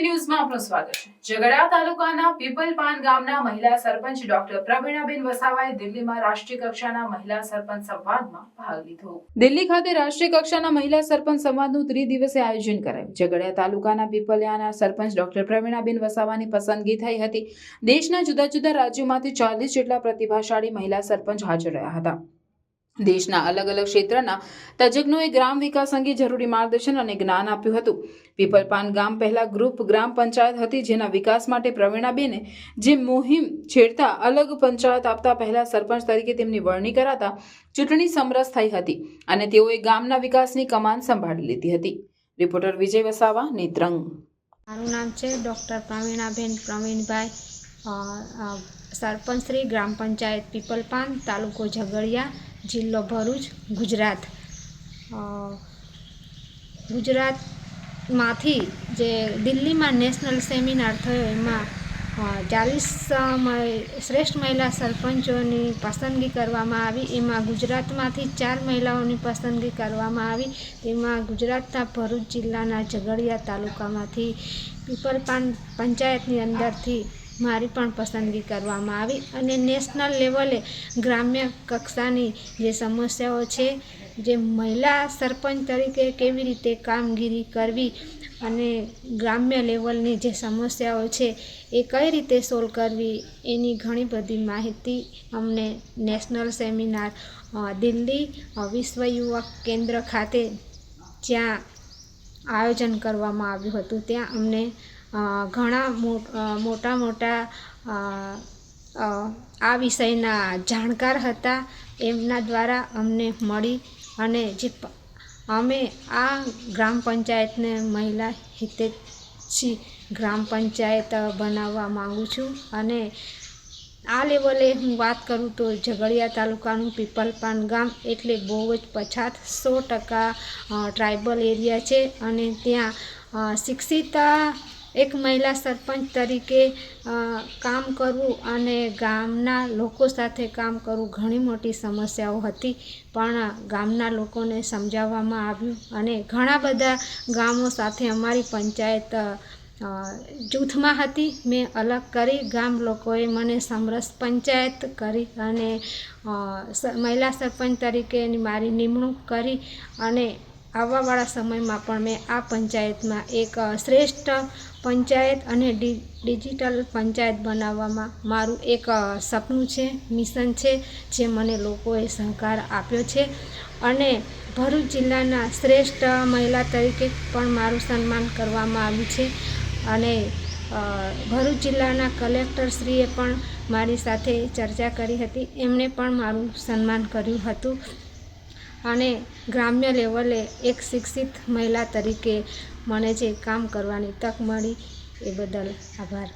સ્વાગત છે. ઝઘડા તાલુકાના પીપલપાન ગામના મહિલા સરપંચ ડોક્ટર પ્રવીણાબેન વસાવાએ દિલ્હીમાં રાષ્ટ્રીય કક્ષાના મહિલા સરપંચ સંવાદમાં ભાગ લીધો. દિલ્હી ખાતે રાષ્ટ્રીય કક્ષાના મહિલા સરપંચ સંવાદનું ત્રિદિવસીય આયોજન કરાયું. ઝઘડિયા તાલુકાના પીપલિયાના સરપંચ ડોક્ટર પ્રવીણાબેન વસાવાની પસંદગી થઈ હતી. દેશના જુદા જુદા રાજ્યોમાંથી ચાલીસ જેટલા પ્રતિભાશાળી મહિલા સરપંચ હાજર રહ્યા હતા. દેશના અલગ અલગ ક્ષેત્રના તજજ્ઞોએ ગ્રામ વિકાસ અંગે જરૂરી માર્ગદર્શન અને જ્ઞાન આપ્યું હતું. પીપલપાન ગામ પહેલા ગ્રુપ ગ્રામ પંચાયત હતી, જેના વિકાસ માટે પ્રવીણાબેને જે મુહિમ છેડતા અલગ પંચાયત આપતા પહેલા સરપંચ તરીકે તેમની વરણી કરાતા ચૂંટણી સમરસ થઈ હતી અને તેઓએ ગામના વિકાસની કમાન સંભાળી લીધી હતી. રિપોર્ટર વિજય વસાવા, નેત્રંગ. મારું નામ છે ડૉક્ટર પ્રવીણાબેન પ્રવીણભાઈ સરપંચ શ્રી ગ્રામ પંચાયત પીપલપાન તાલુકો ઝઘડિયા. જિલ્લો ભરૂચ, ગુજરાત. ગુજરાતમાંથી જે દિલ્હીમાં નેશનલ સેમિનાર થયો, એમાં ચાલીસ શ્રેષ્ઠ મહિલા સરપંચોની પસંદગી કરવામાં આવી. એમાં ગુજરાતમાંથી ચાર મહિલાઓની પસંદગી કરવામાં આવી. તેમાં ગુજરાતના ભરૂચ જિલ્લાના ઝઘડિયા તાલુકામાંથી પીપલપાન પંચાયતની અંદરથી મારી પણ પસંદગી કરવામાં આવી અને નેશનલ લેવલે ગ્રામ્ય કક્ષાની જે સમસ્યાઓ છે, જે મહિલા સરપંચ તરીકે કેવી રીતે કામગીરી કરવી અને ગ્રામ્ય લેવલની જે સમસ્યાઓ છે, એ કઈ રીતે સોલ્વ કરવી, એની ઘણી બધી માહિતી અમને નેશનલ સેમિનાર દિલ્હી વિશ્વ યુવક કેન્દ્ર ખાતે જ્યાં આયોજન કરવામાં આવ્યું હતું, ત્યાં અમને ઘણા મોટા મોટા આ વિષયના જાણકાર હતા. એમના દ્વારા અમને મળી અને જે અમે આ ગ્રામ પંચાયતને મહિલા હિતેશી ગ્રામ પંચાયત બનાવવા માગું છું અને આ લેવલે હું વાત કરું તો ઝઘડિયા તાલુકાનું પીપલપાન ગામ એટલે બહુ જ પછાત સો ટકા ટ્રાઇબલ એરિયા છે અને ત્યાં શિક્ષિત એક મહિલા સરપંચ તરીકે કામ કરવું અને ગામના લોકો સાથે કામ કરવું ઘણી મોટી સમસ્યાઓ હતી. પણ ગામના લોકોને સમજાવવામાં આવ્યું અને ઘણા બધા ગામો સાથે અમારી પંચાયત જૂથમાં હતી. મેં અલગ કરી, ગામ લોકોએ મને સમરસ પંચાયત કરી અને મહિલા સરપંચ તરીકેની મારી નિમણૂક કરી અને આવવાવાળા સમયમાં પણ મેં આ પંચાયતમાં એક શ્રેષ્ઠ પંચાયત અને ડિજિટલ પંચાયત બનાવવામાં મારું એક સપનું છે, મિશન છે, જે મને લોકોએ સહકાર આપ્યો છે. અને ભરૂચ જિલ્લાના શ્રેષ્ઠ મહિલા તરીકે પણ મારું સન્માન કરવામાં આવ્યું છે. અને ભરૂચ જિલ્લાના કલેક્ટરશ્રીએ પણ મારી સાથે ચર્ચા કરી હતી. એમણે પણ મારું સન્માન કર્યું હતું. અને ગ્રામ્ય લેવલે એક શિક્ષિત મહિલા તરીકે મને જે કામ કરવાની તક મળી એ બદલ આભાર.